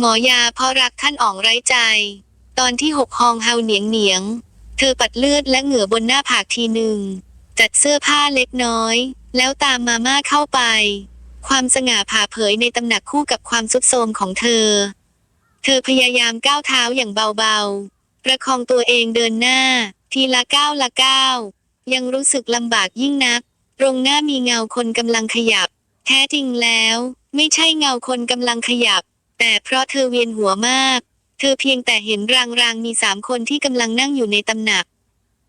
หมอยาเพราะรักท่านอ่องไร้ใจ ตอนที่หกฮองเฮาเหนียงเหนียง เธอปัดเลือดและเหงื่อบนหน้าผากทีหนึ่ง จัดเสื้อผ้าเล็กน้อย แล้วตามมาม่าเข้าไป ความสง่าผ่าเผยในตำหนักคู่กับความสุดโทมของเธอ เธอพยายามก้าวเท้าอย่างเบาๆ ประคองตัวเองเดินหน้า ทีละก้าวละก้าวยังรู้สึกลำบากยิ่งนัก ตรงหน้ามีเงาคนกำลังขยับ แท้จริงแล้ว ไม่ใช่เงาคนกำลังขยับ แต่เพราะเธอเวียนหัวมาก เธอเพียงแต่เห็นรางๆมีสามคนที่กำลังนั่งอยู่ในตำหนัก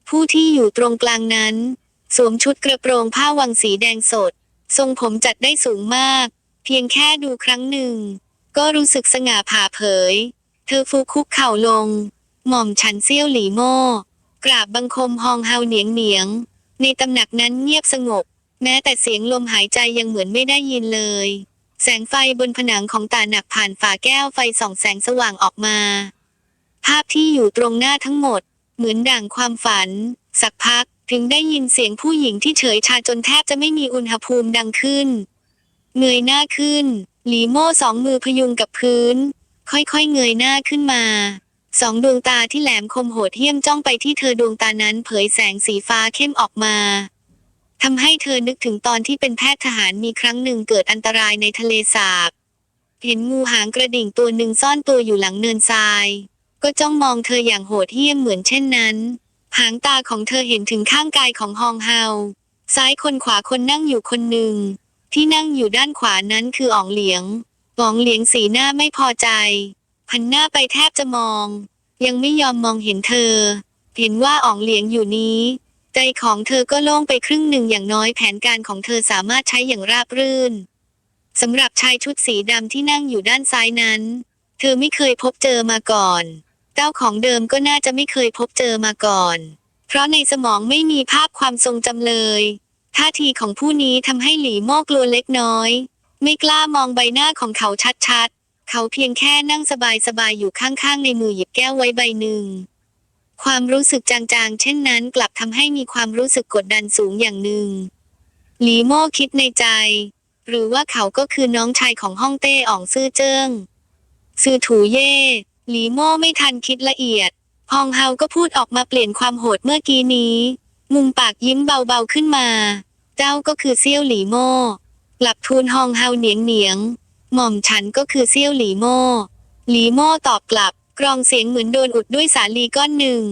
ผู้ที่อยู่ตรงกลางนั้น สวมชุดกระโปรงผ้าวังสีแดงสด ทรงผมจัดได้สูงมาก เพียงแค่ดูครั้งหนึ่ง ก็รู้สึกสง่าผ่าเผย เธอฟูคุกเข่าลง หม่อมฉันเซี่ยวหลีโม่กราบบังคมฮองเฮาเหนียงเหนียง ในตำหนักนั้นเงียบสงบ แม้แต่เสียงลมหายใจยังเหมือนไม่ได้ยินเลย แสงไฟบนผนังของตาหนักผ่านฝาแก้วไฟส่องแสงสว่างออกมา ภาพที่อยู่ตรงหน้าทั้งหมด เหมือนดั่งความฝัน สักพักถึงได้ยินเสียงผู้หญิงที่เฉยชาจนแทบจะไม่มีอุณหภูมิดังขึ้น เงยหน้าขึ้น หลีโม่สองมือพยุงกับพื้น ค่อยๆเงยหน้าขึ้นมา สองดวงตาที่แหลมคมโหดเหี้ยมจ้องไปที่เธอดวงตานั้นเผยแสงสีฟ้าเข้มออกมา ทำให้เธอนึกถึงตอนที่เป็นแพทย์ทหารมีครั้งหนึ่งเกิดอันตรายในทะเลสาบ เห็นงูหางกระดิ่งตัวหนึ่งซ่อนตัวอยู่หลังเนินทราย ก็จ้องมองเธออย่างโหดเหี้ยมเหมือนเช่นนั้น หางตาของเธอเห็นถึงข้างกายของฮองเฮา ซ้ายคนขวาคนนั่งอยู่คนหนึ่ง ที่นั่งอยู่ด้านขวานั้นคืออ๋องเหลียงอ๋องเหลียงสีหน้าไม่พอใจพันหน้าไปแทบจะมอง ยังไม่ยอมมองเห็นเธอ เห็นว่าอ๋องเหลียงอยู่นี้ ใจของเธอก็โล่งไปครึ่งหนึ่งอย่างน้อยแผนการของเธอสามารถใช้อย่างราบรื่นสำหรับชายชุดสีดำที่นั่งอยู่ด้านซ้ายนั้น เธอไม่เคยพบเจอมาก่อน เจ้าของเดิมก็น่าจะไม่เคยพบเจอมาก่อน เพราะในสมองไม่มีภาพความทรงจำเลยท่าทีของผู้นี้ทำให้หลีโม่กลัวเล็กน้อย ไม่กล้ามองใบหน้าของเขาชัดๆ เขาเพียงแค่นั่งสบายๆอยู่ข้างๆ ในมือหยิบแก้วไว้ใบหนึ่ง ความรู้สึกจางๆ เช่นนั้นกลับทำให้มีความรู้สึกกดดันสูงอย่างหนึ่ง หลีโม่คิดในใจ หรือว่าเขาก็คือน้องชายของฮ่องเต้อ่องซื่อเจิ้งซื่อถูเย่หลีโม่ไม่ทันคิดละเอียดฮองเฮาก็พูดออกมาเปลี่ยนความโหดเมื่อกี้นี้ มุมปากยิ้มเบาๆขึ้นมา เจ้าก็คือเซี่ยวหลีโม่กลับทูลฮองเฮาเหนียงเหนียง หม่อมฉันก็คือเซี่ยวหลีโม่หลีโม่ตอบกลับ กรองเสียงเหมือนโดนอุดด้วยสาลีก้อนหนึ่ง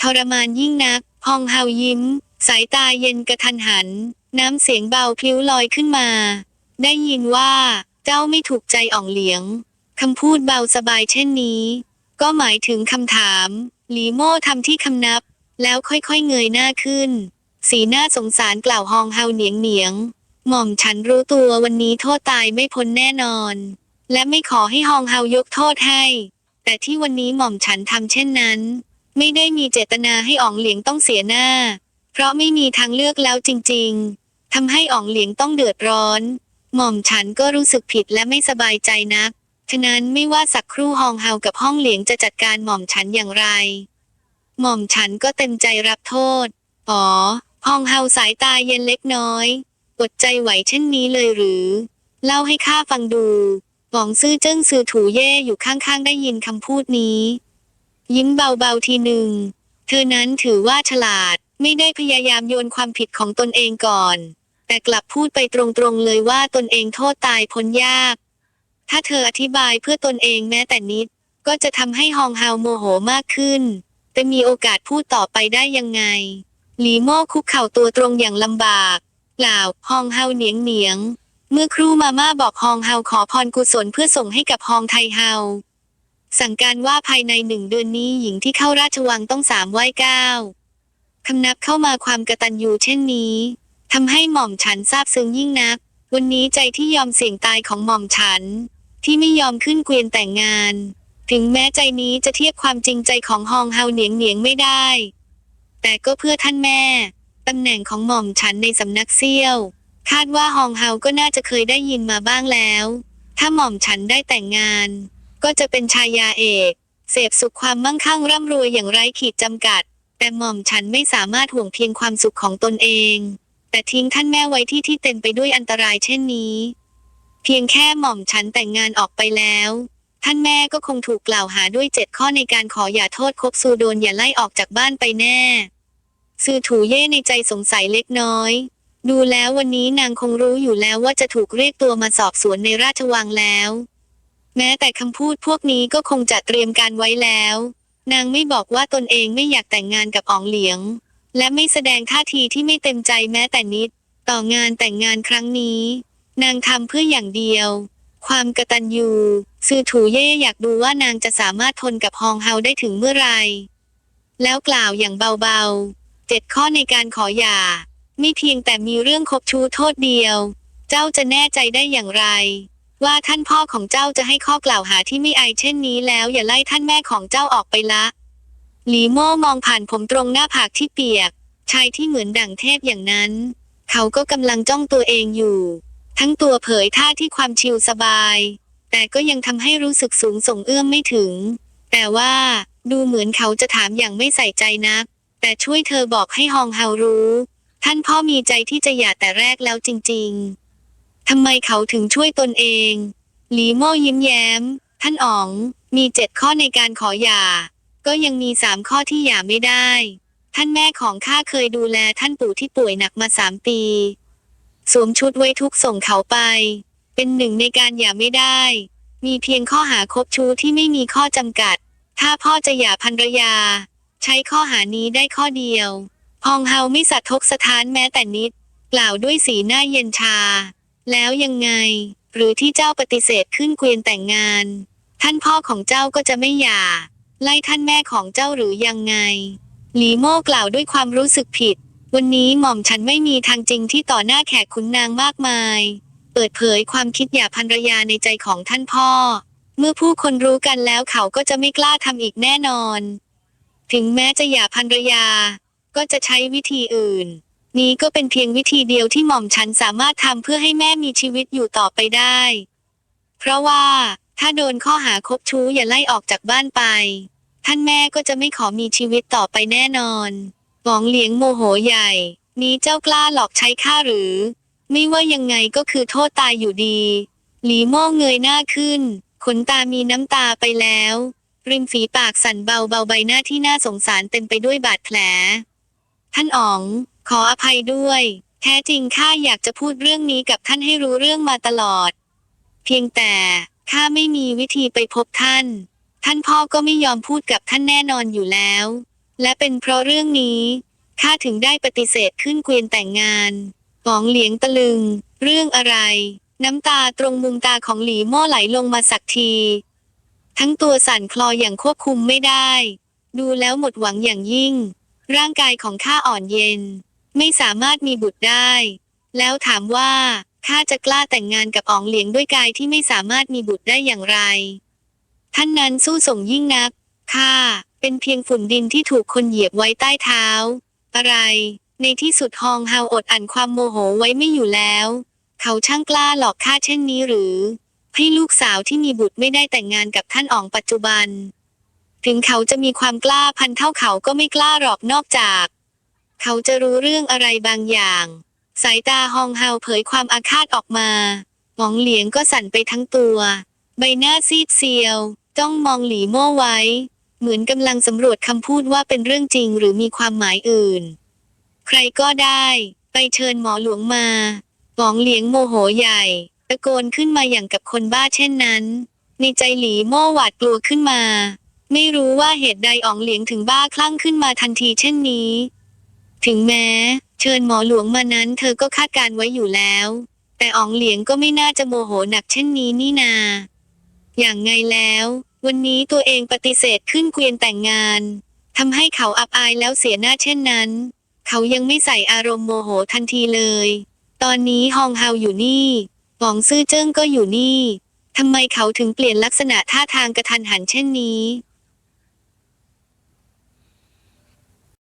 ทรมานยิ่งนักฮองเฮายิ้ม สายตาเย็นกระทันหัน น้ำเสียงเบาพลิ้วลอยขึ้นมา ได้ยินว่า เจ้าไม่ถูกใจอ่องเหลียงคำพูดเบาสบายเช่นนี้ ก็หมายถึงคำถาม หลีโม่ทำที่คำนับ แล้วค่อยๆเงยหน้าขึ้น สีหน้าสงสารกล่าวฮองเฮาเหนียงเหนียง หม่อมฉันรู้ตัววันนี้โทษตายไม่พ้นแน่นอน และไม่ขอให้ฮองเฮายกโทษให้ แต่ที่วันนี้หม่อมฉันทำเช่นนั้น ไม่ได้มีเจตนาให้อ๋องเหลียงต้องเสียหน้า เพราะไม่มีทางเลือกแล้วจริง ๆทำให้อ๋องเหลียงต้องเดือดร้อน หม่อมฉันก็รู้สึกผิดและไม่สบายใจนัก ฉะนั้นไม่ว่าสักครู่ฮองเฮากับห้องเหลียงจะจัดการหม่อมฉันอย่างไร หม่อมฉันก็เต็มใจรับโทษ อ๋อฮองเฮาสายตาเย็นเล็กน้อย อดใจไหวเช่นนี้เลยหรือ เล่าให้ข้าฟังดู หวองซื่อเจิ้งซือถูเย่อยู่ข้างๆ ได้ยินคำพูดนี้ ยิ้มเบาๆทีหนึ่ง เธอนั้นถือว่าฉลาด ไม่ได้พยายามโยนความผิดของตนเองก่อน แต่กลับพูดไปตรงๆเลยว่าตนเองโทษตายพ้นยาก ถ้าเธออธิบายเพื่อตนเองแม้แต่นิด ก็จะทำให้ฮองเฮาโมโหมากขึ้น แต่มีโอกาสพูดต่อไปได้ยังไง หลีโม่คุกเข่าตัวตรงอย่างลำบากกล่าวฮองเฮาเหนียงเหนียง เมื่อครูมาม่าบอกฮองเฮาขอพรกุศลเพื่อส่งให้กับฮองไทเฮา สั่งการว่าภายในหนึ่งเดือนนี้หญิงที่เข้าราชวังต้องสามไหว้เก้าคำนับเข้ามาความกระตันยูเช่นนี้ทำให้หม่อมฉันซาบซึ้งยิ่งนัก วันนี้ใจที่ยอมเสี่ยงตายของหม่อมฉัน ที่ไม่ยอมขึ้นเกวียนแต่งงาน ถึงแม้ใจนี้จะเทียบความจริงใจของฮองเฮาเหนียงเหนียงไม่ได้ แต่ก็เพื่อท่านแม่ตำแหน่งของหม่อมฉันในสำนักเซี่ยว คาดว่าฮองเฮาก็น่าจะเคยได้ยินมาบ้างแล้ว ถ้าหม่อมฉันได้แต่งงาน ก็จะเป็นชายาเอก เสพสุขความมั่งคั่งร่ำรวยอย่างไร้ขีดจำกัด แต่หม่อมฉันไม่สามารถห่วงเพียงความสุขของตนเอง แต่ทิ้งท่านแม่ไว้ที่ที่เต็มไปด้วยอันตรายเช่นนี้ เพียงแค่หม่อมฉันแต่งงานออกไปแล้ว ท่านแม่ก็คงถูกกล่าวหาด้วยเจ็ดข้อในการขออย่าโทษคบซูโดนอย่าไล่ออกจากบ้านไปแน่ซือถูเย่ในใจสงสัยเล็กน้อย ดูแล้ววันนี้นางคงรู้อยู่แล้วว่าจะถูกเรียกตัวมาสอบสวนในราชวังแล้ว แม้แต่คำพูดพวกนี้ก็คงจะเตรียมการไว้แล้ว นางไม่บอกว่าตนเองไม่อยากแต่งงานกับอ๋องเหลียง และไม่แสดงท่าทีที่ไม่เต็มใจแม้แต่นิด ต่องานแต่งงานครั้งนี้ นางทำเพื่ออย่างเดียว ความกตัญญูซือถูเย่อยากดูว่านางจะสามารถทนกับฮองเฮาได้ถึงเมื่อไรแล้วกล่าวอย่างเบาๆเจ็ดข้อในการขอหย่า ม่เพียงแต่มีเรื่องคบชู้โทษเดียว เจ้าจะแน่ใจได้อย่างไร ว่าท่านพ่อของเจ้าจะให้ข้อกล่าวหาที่ไม่อายเช่นนี้แล้วอย่าไล่ท่านแม่ของเจ้าออกไปละ หลีโม่มองผ่านผมตรงหน้าผากที่เปียก ชายที่เหมือนดั่งเทพอย่างนั้น เขาก็กำลังจ้องตัวเองอยู่ ทั้งตัวเผยท่าที่ความชิลสบาย แต่ก็ยังทำให้รู้สึกสูงส่งเอื้อมไม่ถึง แต่ว่าดูเหมือนเขาจะถามอย่างไม่ใส่ใจนัก แต่ช่วยเธอบอกให้ฮองเฮารู้ ท่านพ่อมีใจที่จะหย่าแต่แรกแล้วจริง ๆ ทำไมเขาถึงช่วยตนเอง หลีโม่ยิ้มแย้ม ท่านอ๋อง มีเจ็ดข้อในการขอหย่า ก็ยังมีสามข้อที่หย่าไม่ได้ ท่านแม่ของข้าเคยดูแลท่านปู่ที่ป่วยหนักมาสามปี สวมชุดไว้ทุกส่งเขาไป เป็นหนึ่งในการหย่าไม่ได้ มีเพียงข้อหาคบชู้ที่ไม่มีข้อจำกัด ถ้าพ่อจะหย่าภรรยา ใช้ข้อหานี้ได้ข้อเดียว พองเฮาไม่สัตทกสถานแม้แต่นิด กล่าวด้วยสีหน้าเย็นชา แล้วยังไง หรือที่เจ้าปฏิเสธขึ้นเกวียนแต่งงาน ท่านพ่อของเจ้าก็จะไม่หย่า ไล่ท่านแม่ของเจ้าหรือยังไง หลีโม่กล่าวด้วยความรู้สึกผิด วันนี้หม่อมฉันไม่มีทางจริงที่ต่อหน้าแขกขุนนางมากมาย เปิดเผยความคิดหย่าภรรยาในใจของท่านพ่อ เมื่อผู้คนรู้กันแล้วเขาก็จะไม่กล้าทำอีกแน่นอน ถึงแม้จะหย่าภรรยา ก็จะใช้วิธีอื่น นี้ก็เป็นเพียงวิธีเดียวที่หม่อมฉันสามารถทำเพื่อให้แม่มีชีวิตอยู่ต่อไปได้ เพราะว่า ถ้าโดนข้อหาคบชู้อย่าไล่ออกจากบ้านไป ท่านแม่ก็จะไม่ขอมีชีวิตต่อไปแน่นอนหวองเหลียงโมโหใหญ่ นี้เจ้ากล้าหลอกใช้ข้าหรือ ไม่ว่ายังไงก็คือโทษตายอยู่ดี หลีโม่เงยหน้าขึ้น ขนตามีน้ำตาไปแล้วริมฝีปากสั่นเบาเบาๆใบหน้าที่น่าสงสารเต็มไปด้วยบาดแผล ท่านอ๋อง ขออภัยด้วย แท้จริงข้าอยากจะพูดเรื่องนี้กับท่านให้รู้เรื่องมาตลอด เพียงแต่ข้าไม่มีวิธีไปพบท่าน ท่านพ่อก็ไม่ยอมพูดกับท่านแน่นอนอยู่แล้ว และเป็นเพราะเรื่องนี้ข้าถึงได้ปฏิเสธขึ้นเกวียนแต่งงานหองเหลียงตะลึง เรื่องอะไร น้ำตาตรงมุมตาของหลีม่อไหลลงมาสักที ทั้งตัวสั่นคลออย่างควบคุมไม่ได้ ดูแล้วหมดหวังอย่างยิ่ง ร่างกายของข้าอ่อนเย็น ไม่สามารถมีบุตรได้ แล้วถามว่าข้าจะกล้าแต่งงานกับอ๋องเหลียงด้วยกายที่ไม่สามารถมีบุตรได้อย่างไร ท่านนั้นสู้ส่งยิ่งนักข้าเป็นเพียงฝุ่นดินที่ถูกคนเหยียบไว้ใต้เท้า อะไร ในที่สุดฮองเฮาอดอันความโมโหไว้ไม่อยู่แล้ว เขาช่างกล้าหลอกข้าเช่นนี้หรือ ให้ลูกสาวที่มีบุตรไม่ได้แต่งงานกับท่านอ๋องปัจจุบัน ถึงเขาจะมีความกล้าพันเท่าเขาก็ไม่กล้าหรอกนอกจาก เขาจะรู้เรื่องอะไรบางอย่าง สายตาฮองเฮาเผยความอาฆาตออกมาหมองเหลียงก็สั่นไปทั้งตัว ใบหน้าซีดเซียวจ้องมองหลีโม่ไว้ เหมือนกำลังสำรวจคำพูดว่าเป็นเรื่องจริงหรือมีความหมายอื่น ใครก็ได้ ไปเชิญหมอหลวงมาหมองเหลียงโมโหใหญ่ ตะโกนขึ้นมาอย่างกับคนบ้าเช่นนั้น ในใจหลีโม่หวาดกลัวขึ้นมา ไม่รู้ว่าเหตุใดอ๋องเหลียงถึงบ้าคลั่งขึ้นมาทันทีเช่นนี้ ถึงแม้ เชิญหมอหลวงมานั้นเธอก็คาดการไว้อยู่แล้ว แต่อ๋องเหลียงก็ไม่น่าจะโมโหหนักเช่นนี้นี่นา อย่างไงแล้ว วันนี้ตัวเองปฏิเสธขึ้นเกวียนแต่งงานทำให้เขาอับอายแล้วเสียหน้าเช่นนั้น เขายังไม่ใส่อารมณ์โมโหทันทีเลย ตอนนี้ฮองเฮาอยู่นี่หวองซื่อเจิ้งก็อยู่นี่ทำไมเขาถึงเปลี่ยนลักษณะท่าทางกระทันหันเช่นนี้